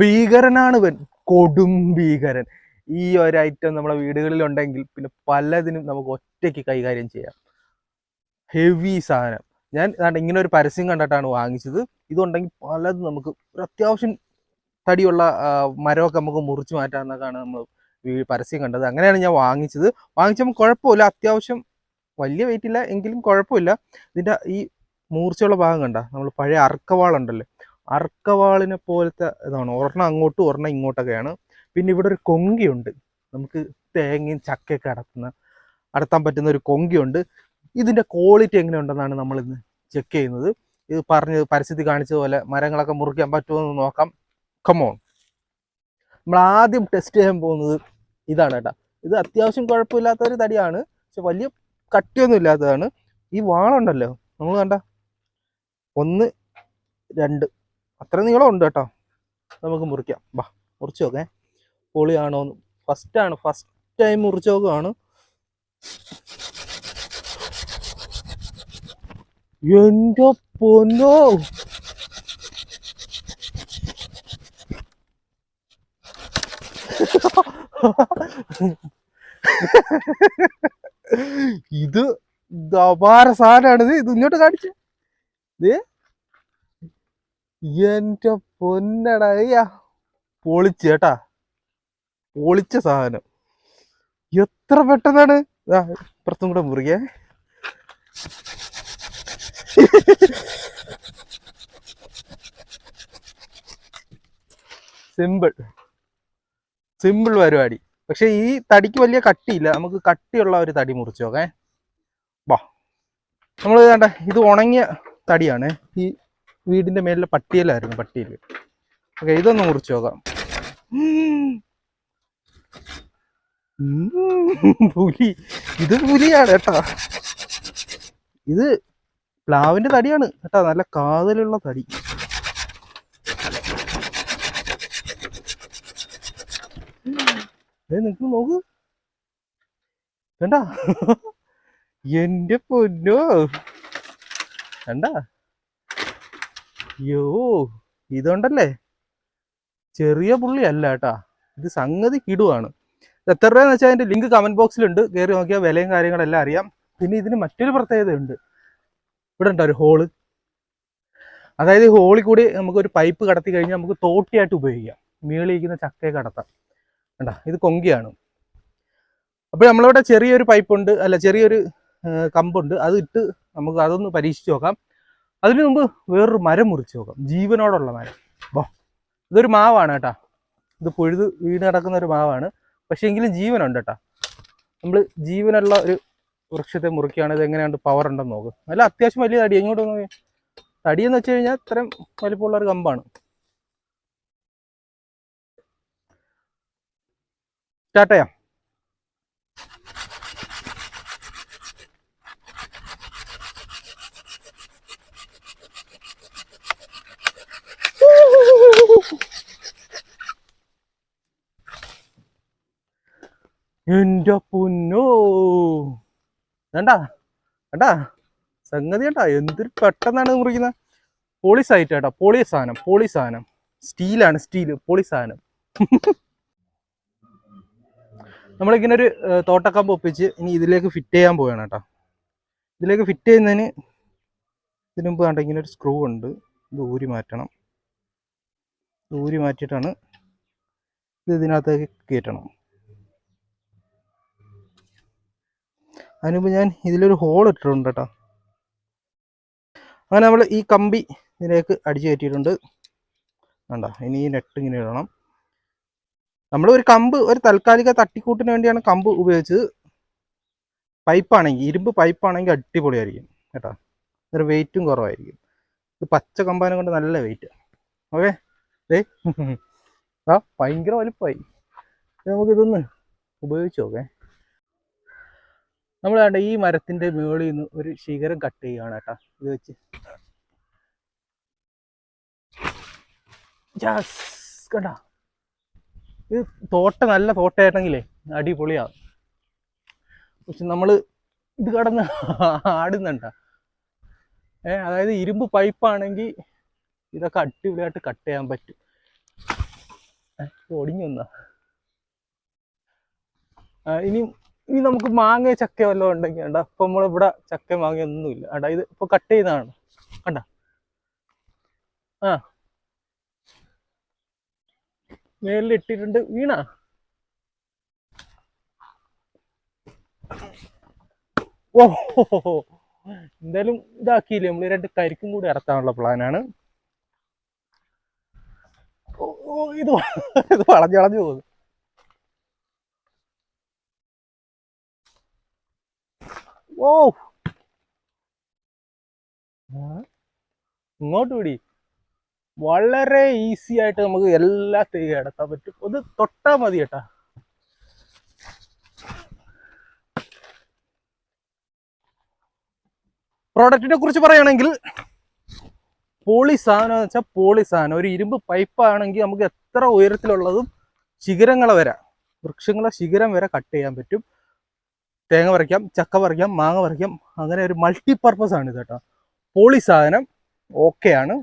ഭീകരനാണ് ഇവൻ കൊടും ഭീകരൻ. ഈ ഒരു ഐറ്റം നമ്മുടെ വീടുകളിൽ ഉണ്ടെങ്കിൽ പിന്നെ പലതിനും നമുക്ക് ഒറ്റയ്ക്ക് കൈകാര്യം ചെയ്യാം. ഹെവി സാധനം. ഞാൻ ഇങ്ങനെ ഒരു പരസ്യം കണ്ടിട്ടാണ് വാങ്ങിച്ചത്. ഇതുണ്ടെങ്കിൽ പലതും നമുക്ക് ഒരു അത്യാവശ്യം തടിയുള്ള മരമൊക്കെ നമുക്ക് മുറിച്ച് മാറ്റാമെന്നൊക്കെയാണ് നമ്മൾ പരസ്യം കണ്ടത്. അങ്ങനെയാണ് ഞാൻ വാങ്ങിച്ചത്. വാങ്ങിച്ചപ്പോൾ കുഴപ്പമില്ല. അത്യാവശ്യം വലിയ വെയിറ്റ് ഇല്ല. എങ്കിലും കുഴപ്പമില്ല. ഇതിന്റെ ഈ മൂർച്ചയുള്ള ഭാഗം കണ്ട? നമ്മൾ പഴയ അർക്കവാളുണ്ടല്ലോ? അർക്കവാളിനെ പോലത്തെ ഇതാണ്. ഒരെണ്ണം അങ്ങോട്ടും ഒരെണ്ണം ഇങ്ങോട്ടൊക്കെയാണ്. പിന്നെ ഇവിടെ ഒരു കൊങ്കിയുണ്ട്. നമുക്ക് തേങ്ങയും ചക്കയൊക്കെ അടത്തുന്ന അടത്താൻ പറ്റുന്ന ഒരു കൊങ്കിയുണ്ട്. ഇതിന്റെ ക്വാളിറ്റി എങ്ങനെയുണ്ടെന്നാണ് നമ്മൾ ഇന്ന് ചെക്ക് ചെയ്യുന്നത്. ഇത് പറഞ്ഞ് പരസ്യത്തിൽ കാണിച്ചതുപോലെ മരങ്ങളൊക്കെ മുറിക്കാൻ പറ്റുമോ എന്ന് നോക്കാം കമോൺ നമ്മൾ ആദ്യം ടെസ്റ്റ് ചെയ്യാൻ പോകുന്നത് ഇതാണ് കേട്ടോ. ഇത് അത്യാവശ്യം കുഴപ്പമില്ലാത്ത ഒരു തടിയാണ്. പക്ഷെ വലിയ കട്ടിയൊന്നും ഇല്ലാത്തതാണ്. ഈ വാളുണ്ടല്ലോ. നമ്മൾ കണ്ട. ഒന്ന് രണ്ട് അത്ര നീളം ഉണ്ട് കേട്ടോ. നമുക്ക് മുറിക്കാം. വാ മുറിച്ച് നോക്കേ. പൊളിയാണോ ഫസ്റ്റാണ് ഫസ്റ്റ് ടൈം മുറിച്ച് നോക്കുകയാണ്. എന്റെ പൊന്നോ. ഇത് അപാര സാധനമാണിത് ഇത് ഇങ്ങോട്ട് കാണിച്ച. എന്റെ പൊന്നടാ അയ്യാ. പൊളിച്ച് കേട്ടാ. പൊളിച്ച സാധനം. എത്ര പെട്ടെന്നാണ്? ഇപ്പുറത്തും കൂടെ മുറിയേ സിമ്പിൾ സിമ്പിൾ പരിപാടി. പക്ഷെ ഈ തടിക്ക് വലിയ കട്ടിയില്ല. നമുക്ക് കട്ടിയുള്ള ഒരു തടി മുറിച്ചു നോക്കേ. വാ നമ്മൾ വേണ്ട ഇത് ഉണങ്ങിയ തടിയാണ്. ഈ വീടിന്റെ മേലിലെ പട്ടിയലായിരുന്നു പട്ടിയിൽ. ഓക്കെ ഇതൊന്ന് മുറിച്ച് നോക്കാം. പുലി. ഇത് പുലിയാണ് കേട്ടാ. ഇത് പ്ലാവിന്റെ തടിയാണ് കേട്ടാ. നല്ല കാതലുള്ള തടി. നിങ്ങൾ നോക്ക്. വേണ്ട എന്റെ പൊന്നോ. വേണ്ട യോ ഇതുണ്ടല്ലേ? ചെറിയ പുള്ളി അല്ല കേട്ടാ. ഇത് സംഗതി കിടുവാണ്. എത്ര രൂപയെന്ന് വെച്ചാൽ അതിന്റെ ലിങ്ക് കമന്റ് ബോക്സിലുണ്ട് കയറി നോക്കിയാൽ വിലയും കാര്യങ്ങളെല്ലാം അറിയാം. പിന്നെ ഇതിന് മറ്റൊരു പ്രത്യേകതയുണ്ട്. ഇവിടെ ഉണ്ടോ ഒരു ഹോൾ അതായത് ഹോളിൽ കൂടി നമുക്ക് ഒരു പൈപ്പ് കടത്തി കഴിഞ്ഞാൽ നമുക്ക് തോട്ടിയായിട്ട് ഉപയോഗിക്കാം. മീളിയിരിക്കുന്ന ചക്കയെ കടത്താം. കണ്ട? ഇത് കൊങ്കിയാണ്. അപ്പോൾ നമ്മളിവിടെ ചെറിയൊരു പൈപ്പുണ്ട് അല്ല ചെറിയൊരു കമ്പുണ്ട്. അത് ഇട്ട് നമുക്ക് അതൊന്ന് പരീക്ഷിച്ച് നോക്കാം. അതിന് മുമ്പ് വേറൊരു മരം മുറിച്ച് നോക്കാം ജീവനോടുള്ള മരം. വാ ഇതൊരു മാവാണ് കേട്ടാ. ഇത് പൊഴുത് വീണ് കിടക്കുന്ന ഒരു മാവാണ്. പക്ഷേ എങ്കിലും ജീവനുണ്ട് കേട്ടാ. നമ്മൾ ജീവനുള്ള ഒരു വൃക്ഷത്തെ മുറിക്കുകയാണ് ഇത് എങ്ങനെയാണ് പവർ ഉണ്ടെന്ന് നോക്ക്. നല്ല അത്യാവശ്യം വലിയ തടി. എങ്ങോട്ട് നോക്കി തടി എന്ന് വെച്ച് കഴിഞ്ഞാൽ ഇത്രയും വലിപ്പമുള്ള ഒരു കമ്പാണ്. ചെയ്യാം എന്റെ പൊന്നോ. വേണ്ടാ വേണ്ടാ. സംഗതി കേട്ടാ എന്തൊരു പെട്ടെന്നാണ് മുറിക്കുന്നത് പോളി സൈറ്റ് കേട്ടോ പോളി സാധനം പോളി സാധനം. സ്റ്റീലാണ് സ്റ്റീൽ പോളി സാധനം. നമ്മളിങ്ങനെ ഒരു തോട്ടക്കമ്പ് ഒപ്പിച്ച് ഇനി ഇതിലേക്ക് ഫിറ്റ് ചെയ്യാൻ പോവുകയാണ് കേട്ടോ. ഇതിലേക്ക് ഫിറ്റ് ചെയ്യുന്നതിന് ഇതിനു മുമ്പ് കണ്ട ഇങ്ങനെ ഒരു സ്ക്രൂ ഉണ്ട്. ഇത് ഊരി മാറ്റണം. ഊരി മാറ്റിയിട്ടാണ് ഇത് ഇതിനകത്തേക്ക് കയറ്റണം. അതിന് ഞാൻ ഇതിലൊരു ഹോൾ ഇട്ടിട്ടുണ്ട് കേട്ടോ അങ്ങനെ നമ്മൾ ഈ കമ്പി ഇതിലേക്ക് അടിച്ചു കയറ്റിയിട്ടുണ്ട്. വേണ്ട ഇനി ഈ നെട്ട് ഇങ്ങനെ ഇടണം. നമ്മൾ ഒരു കമ്പ് ഒരു താൽക്കാലിക തട്ടിക്കൂട്ടിന് വേണ്ടിയാണ് കമ്പ് ഉപയോഗിച്ചത്. പൈപ്പാണെങ്കിൽ ഇരുമ്പ് പൈപ്പാണെങ്കിൽ അടിപൊളിയായിരിക്കും കേട്ടോ. ഒരു വെയിറ്റും കുറവായിരിക്കും. ഇത് പച്ച കമ്പാനം കൊണ്ട് നല്ല വെയിറ്റ് ഓക്കെ? ഭയങ്കര വലുപ്പമായി. നമുക്കിതൊന്ന് ഉപയോഗിച്ചു നോക്കേ. നമ്മൾ വേണ്ട ഈ മരത്തിന്റെ മുകളിൽ നിന്ന് ഒരു ശിഖരം കട്ട് ചെയ്യുകയാണ് കേട്ടോ. ഇത് വെച്ച്. കണ്ട? ഇത് തോട്ട നല്ല തോട്ടയായിട്ടെങ്കിലേ അടിപൊളിയാ. പക്ഷെ നമ്മൾ ഇത് കടന്ന് ആടുന്നുണ്ട. ഏ അതായത് ഇരുമ്പ് പൈപ്പാണെങ്കിൽ ഇതൊക്കെ അടിപൊളിയായിട്ട് കട്ട് ചെയ്യാൻ പറ്റും. ഒടിഞ്ഞു വന്നാ? ആ, ഇനി നമുക്ക് മാങ്ങ ചക്ക വല്ലതും ഉണ്ടെങ്കിൽ കണ്ട? ഇപ്പൊ നമ്മളിവിടെ ചക്ക മാങ്ങ ഒന്നുമില്ല. കണ്ട? ഇത് ഇപ്പൊ കട്ട് ചെയ്തതാണ്. കണ്ട? ആ. മേലിൽ ഇട്ടിട്ടുണ്ട് വീണ? ഓ എന്തായാലും ഇതാക്കിയില്ലേ? നമ്മൾ രണ്ട് കരിക്കും കൂടി ഇറത്താനുള്ള പ്ലാനാണ്. ഓ ഇത് ഇത് വളഞ്ഞു വളഞ്ഞു പോകുന്നു. ഓ ഇങ്ങോട്ട് പിടി വളരെ ഈസി ആയിട്ട് നമുക്ക് എല്ലാ തൈ കിടത്താൻ പറ്റും. ഒന്ന് തൊട്ടാ മതി കേട്ടാ. പ്രോഡക്റ്റിനെ കുറിച്ച് പറയുകയാണെങ്കിൽ പോളി സാധനം എന്ന് വെച്ചാൽ പോളി സാധനം. ഒരു ഇരുമ്പ് പൈപ്പ് ആണെങ്കിൽ നമുക്ക് എത്ര ഉയരത്തിലുള്ളതും ശിഖരങ്ങളെ വരെ വൃക്ഷങ്ങളെ ശിഖരം വരെ കട്ട് ചെയ്യാൻ പറ്റും. തേങ്ങ പറിക്കാം ചക്ക പറിക്കാം മാങ്ങ പറിക്കാം അങ്ങനെ ഒരു മൾട്ടി പർപ്പസ് ആണ് ഇത് കേട്ടോ. പോളി സാധനം ഓക്കെയാണ്